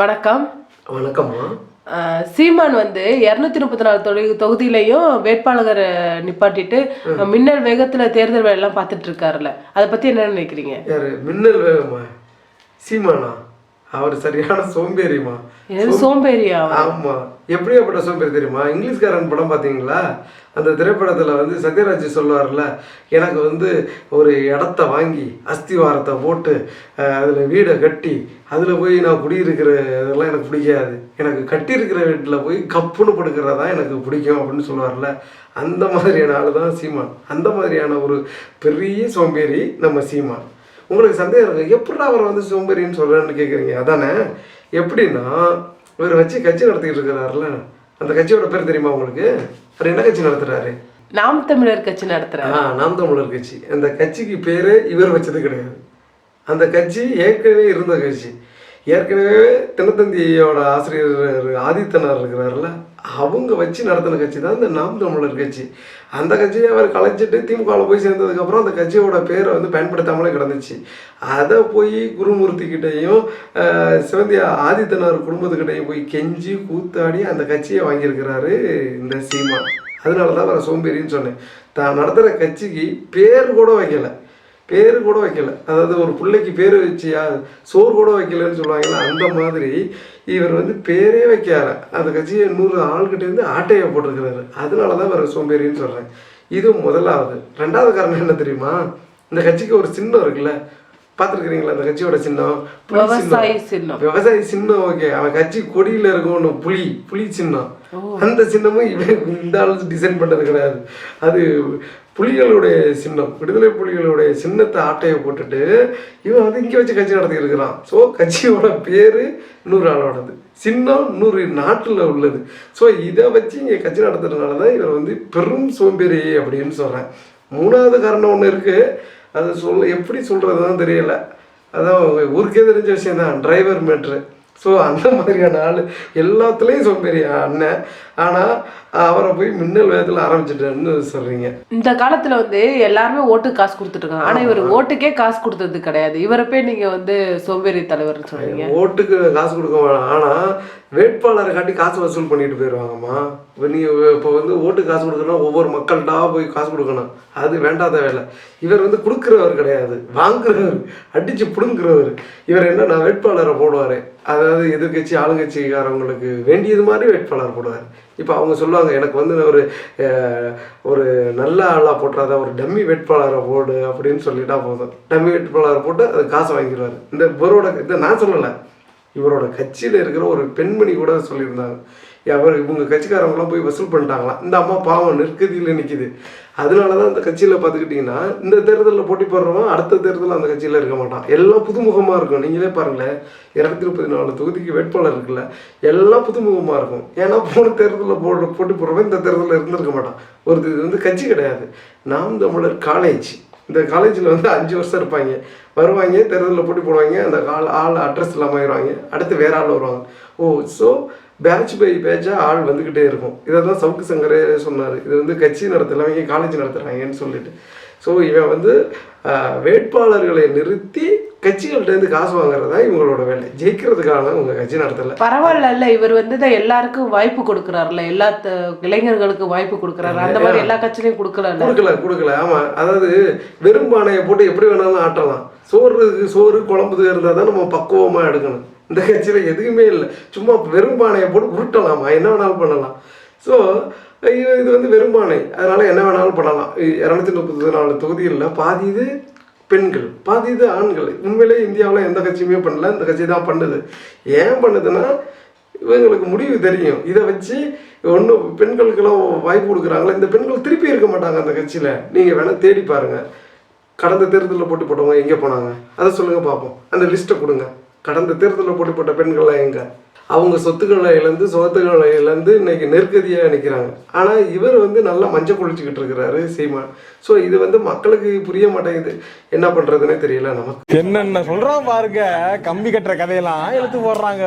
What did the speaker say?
வணக்கம். வணக்கம்மா. சீமான் வந்து இருநூத்தி முப்பத்தி நாலு தொகுதி தொகுதியிலையும் வேட்பாளரை நிப்பாட்டிட்டு மின்னல் வேகத்துல தேர்தல் வேலை எல்லாம் பார்த்துட்டு இருக்காருல்ல. அதை பத்தி என்ன நினைக்கிறீங்க? யாரு? மின்னல் வேகமா? சீமானா? அவர் சரியான சோம்பேறிமா சோம்பேறியா? ஆமா. எப்படியாப்பட்ட சோம்பேறி தெரியுமா? இங்கிலீஷ்காரன் படம் பார்த்தீங்களா? அந்த திரைப்படத்தில் வந்து சத்யராஜ் சொல்லுவார்ல எனக்கு வந்து ஒரு இடத்த வாங்கி அஸ்திவாரத்தை போட்டு அதில் வீடை கட்டி அதில் போய் நான் குடியிருக்கிற இதெல்லாம் எனக்கு பிடிக்காது. எனக்கு கட்டியிருக்கிற வீட்டில் போய் கப்புன்னு படுக்கிறதா எனக்கு பிடிக்கும் அப்படின்னு சொல்லுவார்ல. அந்த மாதிரியான ஆளு தான் சீமான். அந்த மாதிரியான ஒரு பெரிய சோம்பேறி நம்ம சீமான். உங்களுக்கு சந்தேகம் இருக்கு? எப்படி அவரை வந்து சோம்பேறின்னு சொல்கிறேன்னு கேட்குறீங்க அதானே? எப்படின்னா இவர் வச்சு கட்சி நடத்திக்கிட்டு இருக்கிறாருல அந்த கட்சியோட பேர் தெரியுமா உங்களுக்கு? அவர் என்ன கட்சி நடத்துறாரு? நாம் தமிழர் கட்சி நடத்துறாரு. ஆ நாம் தமிழர் கட்சி. அந்த கட்சிக்கு பேரு இவர் வச்சது கிடையாது. அந்த கட்சி ஏற்கனவே இருந்த கட்சி. ஏற்கனவே தினத்தந்தியோட ஆசிரியர் ஆதித்தனார் இருக்கிறாருல அவங்க வச்சு நடத்தின கட்சி தான் இந்த நாம் தமிழர் கட்சி. அந்த கட்சியை அவர் கலைச்சிட்டு திமுகவில் போய் சேர்ந்ததுக்கப்புறம் அந்த கட்சியோட பேரை வந்து பயன்படுத்தாமலே கிடந்துச்சு. அதை போய் குருமூர்த்திக்கிட்டையும் சிவந்தி ஆதித்தனார் குடும்பத்துக்கிட்டையும் போய் கெஞ்சி கூத்தாடி அந்த கட்சியை வாங்கியிருக்கிறாரு இந்த சீமா அதனால தான் அவரை சோம்பேறின்னு சொன்னேன். தான் நடத்துகிற கட்சிக்கு பேர் கூட வைக்கலை. பேர் கூட வைக்கல. அதாவது ஒரு பிள்ளைக்கு பேர் வச்சியா சோறு கூட வைக்கலன்னு சொல்லுவாங்கல்ல அந்த மாதிரி இவர் வந்து பேரே வைக்கார அந்த கட்சியை நூறு ஆள்கிட்ட இருந்து ஆட்டையை போட்டிருக்கிறாரு. அதனால தான் இவர் சோம்பேறின்னு சொல்கிறேன் இது முதலாவது. ரெண்டாவது காரணம் என்ன தெரியுமா? இந்த கட்சிக்கு ஒரு சின்னம் இருக்குல்ல பார்த்துருக்கிறீங்களா அந்த கட்சியோட சின்னம். விவசாயி சின்னம். விவசாயி சின்னம் ஓகே அவன் கட்சி கொடியில இருக்கும் ஒன்று புலி புலி சின்னம். அந்த சின்னமும் இவன் இந்த ஆள் டிசைன் பண்ணது கிடையாது. அது புலிகளுடைய சின்னம். விடுதலை புலிகளுடைய சின்னத்தை ஆட்டையை போட்டுட்டு இவன் வந்து இங்கே வச்சு கட்சி நடத்தி இருக்கிறான். ஸோ கட்சியோட பேர் நூறு ஆளோடது. சின்னம் நூறு நாட்டில் உள்ளது. ஸோ இதை வச்சு இங்கே கட்சி நடத்துறதுனால தான் இவர் வந்து பெரும் சோம்பேறி அப்படின்னு சொல்கிறேன் மூணாவது காரணம் ஒன்று இருக்குது அது சொல்ல எப்படி சொல்கிறதுதான் தெரியல. அதான் ஊருக்கே தெரிஞ்ச விஷயம் தான் டிரைவர் மேட்ரு ஸோ அந்த மாதிரியான ஆள் எல்லாத்துலேயும் சோம்பேறி அண்ணன். ஆனால் அவரை போய் மின்னல் வேகத்தில் ஆரம்பிச்சிட்டேன்னு சொல்கிறீங்க இந்த காலத்துல வந்து எல்லாருமே ஓட்டுக்கு காசு கொடுத்துட்டு இருக்காங்க ஆனா இவர் ஓட்டுக்கே காசு கொடுத்தது கிடையாது. இவரை போய் நீங்க வந்து சோம்பேறி தலைவர்னு சொல்றீங்க. ஓட்டுக்கு காசு கொடுக்க வேணாம். ஆனால் வேட்பாளரை காட்டி காசு வசூல் பண்ணிட்டு போயிடுவாங்கம்மா இப்போ நீ இப்போ வந்து ஓட்டு காசு கொடுக்கணும் ஒவ்வொரு மக்கள்கிட்டா போய் காசு கொடுக்கணும். அது வேண்டாத வேலை. இவர் வந்து கொடுக்குறவர் கிடையாது. வாங்குறவர் அடித்து பிடுங்குறவர். இவர் என்ன நான் வேட்பாளரை போடுவார். அதாவது எதிர்கட்சி ஆளுங்கட்சிக்காரவங்களுக்கு வேண்டியது மாதிரி வேட்பாளர் போடுவார். இப்போ அவங்க சொல்லுவாங்க எனக்கு வந்து ஒரு ஒரு நல்ல ஆளாக போட்டுறாத ஒரு டம்மி வேட்பாளரை போடு அப்படின்னு சொல்லிட்டா போதும். டம்மி வேட்பாளரை போட்டு அது காசை வாங்கிடுவார் இந்த இவரோட இதை நான் சொல்லலை. இவரோட கட்சியில் இருக்கிற ஒரு பெண்மணி கூட சொல்லியிருந்தாங்க அவர் இவங்க கட்சிக்காரங்களாம் போய் வசூல் பண்ணிட்டாங்களாம் இந்த அம்மா பாவம் நெருக்கதியில் நிற்கிது அதனால தான் அந்த கட்சியில் பார்த்துக்கிட்டிங்கன்னா இந்த தேர்தலில் போட்டி போடுறவன் அடுத்த தேர்தலில் அந்த கட்சியில் இருக்க மாட்டான். எல்லாம் புதுமுகமாக இருக்கும். நீங்களே பாருங்களேன் இரநூத்தி முப்பத்தி நாலு தொகுதிக்கு வேட்பாளர் இருக்குல்ல எல்லாம் புதுமுகமாக இருக்கும். ஏன்னா போன தேர்தலில் போட போட்டி போடுறவன் இந்த தேர்தலில் இருந்திருக்க மாட்டான். ஒரு இது வந்து கட்சி கிடையாது. நாம் தமிழர் காலேஜ் இந்த காலேஜில் வந்து அஞ்சு வருஷம் இருப்பாங்க. வருவாங்க தேர்தலில் போட்டி போடுவாங்க அந்த ஆள் ஆள் அட்ரஸ் இல்லாமல் ஆயிடுவாங்க. அடுத்து வேற ஆள் வருவாங்க. ஓ ஸோ பேட்ச் பை பேட்சாக ஆள் வந்துக்கிட்டே இருக்கும். இதை தான் சவுக்கு சங்கரே சொன்னார். இது வந்து கட்சி நடத்தல காலேஜ் நடத்துகிறாங்கன்னு சொல்லிட்டு. ஸோ இவன் வந்து வேட்பாளர்களை நிறுத்தி கட்சிகள்கிட்டேருந்து காசு வாங்குறது இவங்களோட வேலை. ஜெயிக்கிறதுக்கான இவங்க கட்சி நடத்தலை. பரவாயில்ல இவர் வந்து தான் எல்லாருக்கும் வாய்ப்பு கொடுக்குறாருல எல்லா த- இளைஞர்களுக்கு வாய்ப்பு கொடுக்குறாரு. அந்த மாதிரி எல்லா கட்சியிலையும் கொடுக்கல கொடுக்கல கொடுக்கல. ஆமாம் அதாவது வெறும் பானையை போட்டு எப்படி வேணாலும் ஆட்டலாம். சோறு சோறு குழம்புது இருந்தால் தான் நம்ம பக்குவமாக எடுக்கணும். இந்த கட்சியில் எதுவுமே இல்லை. சும்மா வெறும் பானையை போட்டு உருட்டலாமா? என்ன வேணாலும் பண்ணலாம். ஸோ இது வந்து வெறும் பானை. அதனால என்ன வேணாலும் பண்ணலாம். இரநூத்தி முப்பத்தி நாலு தொகுதிகளில் பாதி இது பெண்கள் பாதி இது ஆண்கள். உண்மையிலே இந்தியாவில் எந்த கட்சியுமே பண்ணல. இந்த கட்சி தான் பண்ணுது. ஏன் பண்ணுதுன்னா இவங்களுக்கு முடிவு தெரியும். இதை வச்சு ஒன்று பெண்களுக்கெல்லாம் வாய்ப்பு கொடுக்குறாங்களா? இந்த பெண்கள் திருப்பி இருக்க மாட்டாங்க அந்த கட்சியில். நீங்கள் வேணால் தேடி பாருங்க. கடந்த தேர்தலில் போட்டி போட்டவங்க எங்கே போனாங்க? அதை சொல்லுங்கள் பார்ப்போம். அந்த லிஸ்ட்டை கொடுங்க. கடந்த தேர்தலில் போட்டி போட்ட பெண்கள்லாம் எங்கே? அவங்க சொத்துக்களை இழந்து சொத்துக்களை இழந்து இன்னைக்கு நெருக்கதியாக நிற்கிறாங்க ஆனால் இவர் வந்து நல்லா மஞ்சள் குளிச்சுக்கிட்டு இருக்கிறாரு சீமான் ஸோ இது வந்து மக்களுக்கு புரிய மாட்டேங்குது. என்ன பண்ணுறதுனே தெரியல நமக்கு. என்னென்ன சொல்றான் பாருங்க கம்பி கட்டுற கதையெல்லாம் எழுத்து போடுறாங்க.